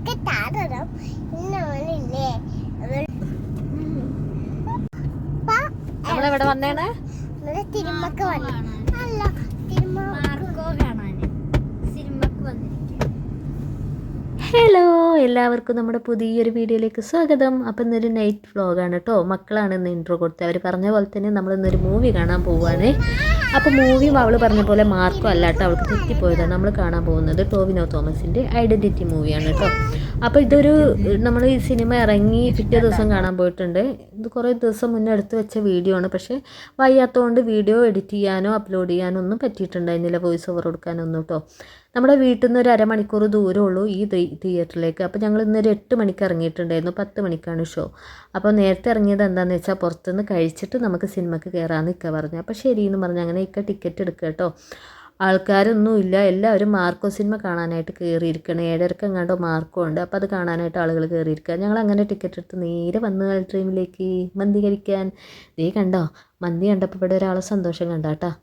ഇതൊക്കെ താതണം ഇന്നോനില്ലേ നമ്മളെവിടെ വന്നേണേ? നമ്മളെ തിരുമക്ക് വന്നു. എല്ലാവർക്കും നമ്മുടെ പുതിയൊരു വീഡിയോയിലേക്ക് സ്വാഗതം. അപ്പം ഇന്നൊരു നൈറ്റ് വ്ളോഗാണ് കേട്ടോ മക്കളാണ് ഇന്ന് ഇൻട്രോ കൊടുത്തത്. അവർ പറഞ്ഞ പോലെ തന്നെ നമ്മൾ ഇന്നൊരു മൂവി കാണാൻ പോവുകയാണ് അപ്പോൾ മൂവിയും അവൾ പറഞ്ഞ പോലെ മാർക്കും അല്ല കേട്ടോ അവൾക്ക് തെറ്റിപ്പോയതാണ് നമ്മൾ കാണാൻ പോകുന്നത് ടോവിനോ തോമസിന്റെ ഐഡന്റിറ്റി മൂവിയാണ് കേട്ടോ അപ്പോൾ ഇതൊരു നമ്മൾ ഈ സിനിമ ഇറങ്ങി പിറ്റേ ദിവസം കാണാൻ പോയിട്ടുണ്ട്. ഇത് കുറേ ദിവസം മുന്നേ എടുത്ത് വെച്ച വീഡിയോ ആണ്. പക്ഷേ വയ്യാത്തതുകൊണ്ട് വീഡിയോ എഡിറ്റ് ചെയ്യാനോ അപ്ലോഡ് ചെയ്യാനോ ഒന്നും പറ്റിയിട്ടുണ്ടായിരുന്നില്ല. വോയിസ് ഓവർ കൊടുക്കാനൊന്നും കേട്ടോ നമ്മുടെ വീട്ടിൽ നിന്ന് ഒരു അരമണിക്കൂർ ഉള്ളൂ ഈ തിയേറ്ററിലേക്ക് അപ്പോൾ ഞങ്ങൾ ഇന്നൊരു എട്ട് മണിക്ക് ഇറങ്ങിയിട്ടുണ്ടായിരുന്നു. പത്ത് മണിക്കാണ് ഷോ അപ്പോൾ നേരത്തെ ഇറങ്ങിയത് എന്താണെന്ന് വെച്ചാൽ പുറത്തുനിന്ന് കഴിച്ചിട്ട് നമുക്ക് സിനിമക്ക് കയറാമെന്ന് ഇക്ക പറഞ്ഞു. അപ്പോൾ ശരിയെന്ന് പറഞ്ഞു. അങ്ങനെ ഇക്ക ടിക്കറ്റ് എടുക്കുക കേട്ടോ. ആൾക്കാരൊന്നും ഇല്ല. എല്ലാവരും മാർക്കോ സിനിമ കാണാനായിട്ട് കയറിയിരിക്കണം ഏഴരക്ക് കണ്ടോ മാർക്കോ ഉണ്ട്. അപ്പോൾ അത് കാണാനായിട്ട് ആളുകൾ കയറിയിരിക്കുക ഞങ്ങൾ അങ്ങനെ ടിക്കറ്റ് എടുത്ത് നേരെ വന്നു ട്രെയിനിലേക്ക് മന്തി കഴിക്കാൻ. നീ കണ്ടോ? മന്തി കണ്ടപ്പോൾ ഇവിടെ ഒരാളെ സന്തോഷം കണ്ടാട്ടാ.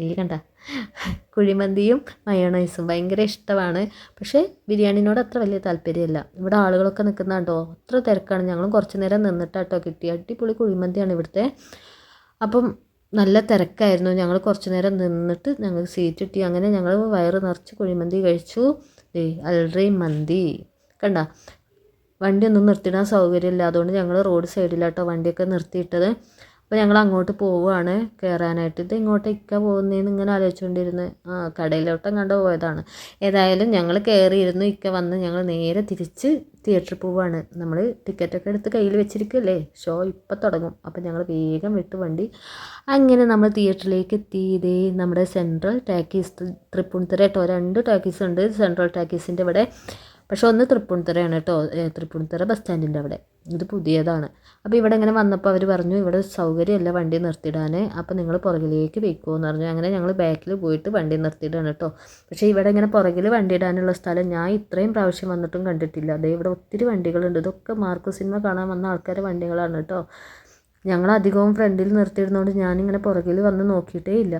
നീ കണ്ട. കുഴിമന്തിയും മയോണൈസും ഭയങ്കര ഇഷ്ടമാണ്. പക്ഷേ ബിരിയാണിനോട് അത്ര വലിയ താല്പര്യമില്ല. ഇവിടെ ആളുകളൊക്കെ നിൽക്കുന്നുണ്ടോ? അത്ര തിരക്കാണ്. ഞങ്ങളും കുറച്ച് നേരം നിന്നിട്ടാട്ടോ കിട്ടി അടിപൊളി കുഴിമന്തിയാണ് ഇവിടുത്തെ. അപ്പം നല്ല തിരക്കായിരുന്നു. ഞങ്ങൾ കുറച്ച് നേരം നിന്നിട്ട് ഞങ്ങൾക്ക് സീറ്റ് കിട്ടി അങ്ങനെ ഞങ്ങൾ വയറ് നിറച്ച് കുഴിമന്തി കഴിച്ചു. ദേ അൽറി മന്തി. കണ്ട? വണ്ടി ഒന്നും നിർത്തിയിടാൻ സൗകര്യമില്ല. അതുകൊണ്ട് ഞങ്ങൾ റോഡ് സൈഡിലാട്ടോ വണ്ടിയൊക്കെ നിർത്തിയിട്ടത്. അപ്പോൾ ഞങ്ങൾ അങ്ങോട്ട് പോവുകയാണ് കയറാനായിട്ട് ഇത് ഇങ്ങോട്ട് ഇക്ക പോകുന്നതെന്ന് ഇങ്ങനെ ആലോചിച്ചുകൊണ്ടിരുന്ന് ആ കടയിലോട്ടം അങ്ങോട്ട് പോയതാണ്. ഏതായാലും ഞങ്ങൾ കയറിയിരുന്നു ഇക്ക വന്ന് ഞങ്ങൾ നേരെ തിരിച്ച് തിയേറ്ററിൽ പോവുകയാണ് നമ്മൾ ടിക്കറ്റൊക്കെ എടുത്ത് കയ്യിൽ വെച്ചിരിക്കുകയല്ലേ ഷോ ഇപ്പം തുടങ്ങും. അപ്പം ഞങ്ങൾ വേഗം വിട്ട് വണ്ടി. അങ്ങനെ നമ്മൾ തിയേറ്ററിലേക്ക് എത്തി. ഇതേ നമ്മുടെ സെൻട്രൽ ടാക്കീസ് തൃപ്പൂണിത്തുറ കേട്ടോ. രണ്ട് ടാക്കീസ് ഉണ്ട് സെൻട്രൽ ടാക്കീസിന്റെ ഇവിടെ പക്ഷെ ഒന്ന് തൃപ്പൂണിത്തുറയാണ് കേട്ടോ തൃപ്പൂണിത്തുറ ബസ് സ്റ്റാൻഡിന്റെ അവിടെ. ഇത് പുതിയതാണ്. അപ്പോൾ ഇവിടെ ഇങ്ങനെ വന്നപ്പോൾ അവർ പറഞ്ഞു ഇവിടെ സൗകര്യമല്ല വണ്ടി നിർത്തിയിടാൻ അപ്പോൾ നിങ്ങൾ പുറകിലേക്ക് വെക്കുമോ എന്ന് പറഞ്ഞു. അങ്ങനെ ഞങ്ങൾ ബാക്കിൽ പോയിട്ട് വണ്ടി നിർത്തിയിടാണ് കേട്ടോ. പക്ഷേ ഇവിടെ ഇങ്ങനെ പുറകിൽ വണ്ടി ഇടാനുള്ള സ്ഥലം ഞാൻ ഇത്രയും പ്രാവശ്യം വന്നിട്ടും കണ്ടിട്ടില്ല. അതേ ഇവിടെ ഒത്തിരി വണ്ടികളുണ്ട്. ഇതൊക്കെ മാർക്കോ സിനിമ കാണാൻ വന്ന ആൾക്കാരുടെ വണ്ടികളാണ് കേട്ടോ. ഞങ്ങൾ അധികവും ഫ്രണ്ടിൽ നിർത്തിയിടുന്നതുകൊണ്ട് ഞാനിങ്ങനെ പുറകിൽ വന്ന് നോക്കിയിട്ടേ ഇല്ല.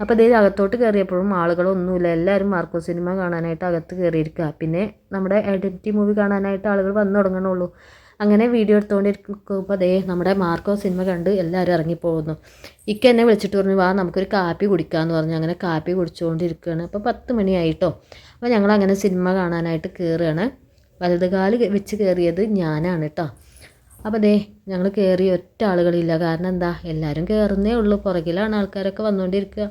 അപ്പോൾ ഇതേ അകത്തോട്ട് കയറിയപ്പോഴും ആളുകളൊന്നുമില്ല. എല്ലാവരും മാർക്കോ സിനിമ കാണാനായിട്ട് അകത്ത് കയറിയിരിക്കുക പിന്നെ നമ്മുടെ ഐഡന്റിറ്റി മൂവി കാണാനായിട്ട് ആളുകൾ വന്നു തുടങ്ങണുള്ളൂ. അങ്ങനെ വീഡിയോ എടുത്തുകൊണ്ടിരിക്കുമ്പോൾ അതേ നമ്മുടെ മാർക്കോ സിനിമ കണ്ട് എല്ലാവരും ഇറങ്ങിപ്പോകുന്നു. ഇക്ക എന്നെ വിളിച്ചിട്ട് പറഞ്ഞു വാ നമുക്കൊരു കാപ്പി കുടിക്കാമെന്ന് പറഞ്ഞു. അങ്ങനെ കാപ്പി കുടിച്ചുകൊണ്ടിരിക്കുകയാണ് അപ്പോൾ പത്ത് മണിയായിട്ടോ. അപ്പോൾ ഞങ്ങൾ അങ്ങനെ സിനിമ കാണാനായിട്ട് കയറുകയാണ് വലതുകാൽ വെച്ച് കയറിയത് ഞാനാണ് കേട്ടോ. അപ്പോൾ ദേ ഞങ്ങൾ കയറി ഒറ്റ ആളുകളില്ല. കാരണം എന്താ? എല്ലാവരും കയറുന്നേ ഉള്ളൂ. പുറകിലാണ് ആൾക്കാരൊക്കെ വന്നുകൊണ്ടിരിക്കുക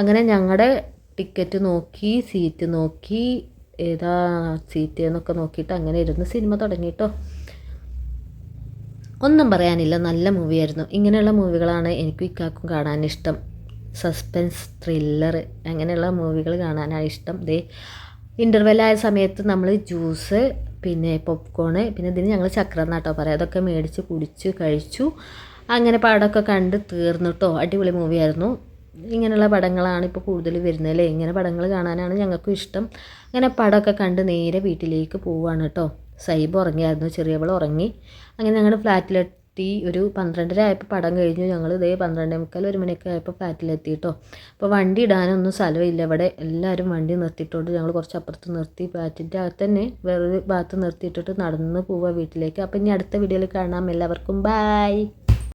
അങ്ങനെ ഞങ്ങളുടെ ടിക്കറ്റ് നോക്കി സീറ്റ് നോക്കി ഏതാ സീറ്റ് എന്നൊക്കെ നോക്കിയിട്ട് അങ്ങനെ ഇരുന്ന് സിനിമ തുടങ്ങിയിട്ടോ ഒന്നും പറയാനില്ല. നല്ല മൂവിയായിരുന്നു ഇങ്ങനെയുള്ള മൂവികളാണ് എനിക്കും ഇക്കാക്കും കാണാൻ ഇഷ്ടം. സസ്പെൻസ് ത്രില്ലർ അങ്ങനെയുള്ള മൂവികൾ കാണാനാണ് ഇഷ്ടം. ദേ ഇന്റർവെല്ലായ സമയത്ത് നമ്മൾ ജ്യൂസ് പിന്നെ പോപ്കോണ് പിന്നെ ഇതിന് ഞങ്ങൾ ചക്ര എന്നാട്ടോ പറയാം. അതൊക്കെ മേടിച്ച് കുടിച്ച് കഴിച്ചു. അങ്ങനെ പടമൊക്കെ കണ്ട് തീർന്നിട്ടോ. അടിപൊളി മൂവിയായിരുന്നു ഇങ്ങനെയുള്ള പടങ്ങളാണ് ഇപ്പോൾ കൂടുതൽ വരുന്നത് അല്ലേ? ഇങ്ങനെ പടങ്ങൾ കാണാനാണ് ഞങ്ങൾക്കും ഇഷ്ടം. അങ്ങനെ പടമൊക്കെ കണ്ട് നേരെ വീട്ടിലേക്ക് പോവുകയാണ് കേട്ടോ. സൈബ് ഉറങ്ങിയായിരുന്നു. ചെറിയവൾ ഉറങ്ങി. അങ്ങനെ ഞങ്ങളുടെ ഫ്ലാറ്റിലെത്തി ഒരു പന്ത്രണ്ടര ആയപ്പോൾ പടം കഴിഞ്ഞു. ഞങ്ങൾ ഇതേ പന്ത്രണ്ടേ മുക്കാൽ ഒരു മണിയൊക്കെ ആയപ്പോൾ ഫ്ലാറ്റിലെത്തി കേട്ടോ അപ്പോൾ വണ്ടി ഇടാനൊന്നും സ്ഥലമില്ല. ഇവിടെ എല്ലാവരും വണ്ടി നിർത്തിയിട്ടുണ്ട്. ഞങ്ങൾ കുറച്ച് അപ്പുറത്ത് നിർത്തി. ഫ്ലാറ്റിന്റെ അകത്ത് തന്നെ വേറൊരു ഭാഗത്ത് നിർത്തിയിട്ടിട്ട് നടന്ന് പോവുക വീട്ടിലേക്ക്. അപ്പോൾ ഇനി അടുത്ത വീഡിയോയിൽ കാണാം. എല്ലാവർക്കും ബായ്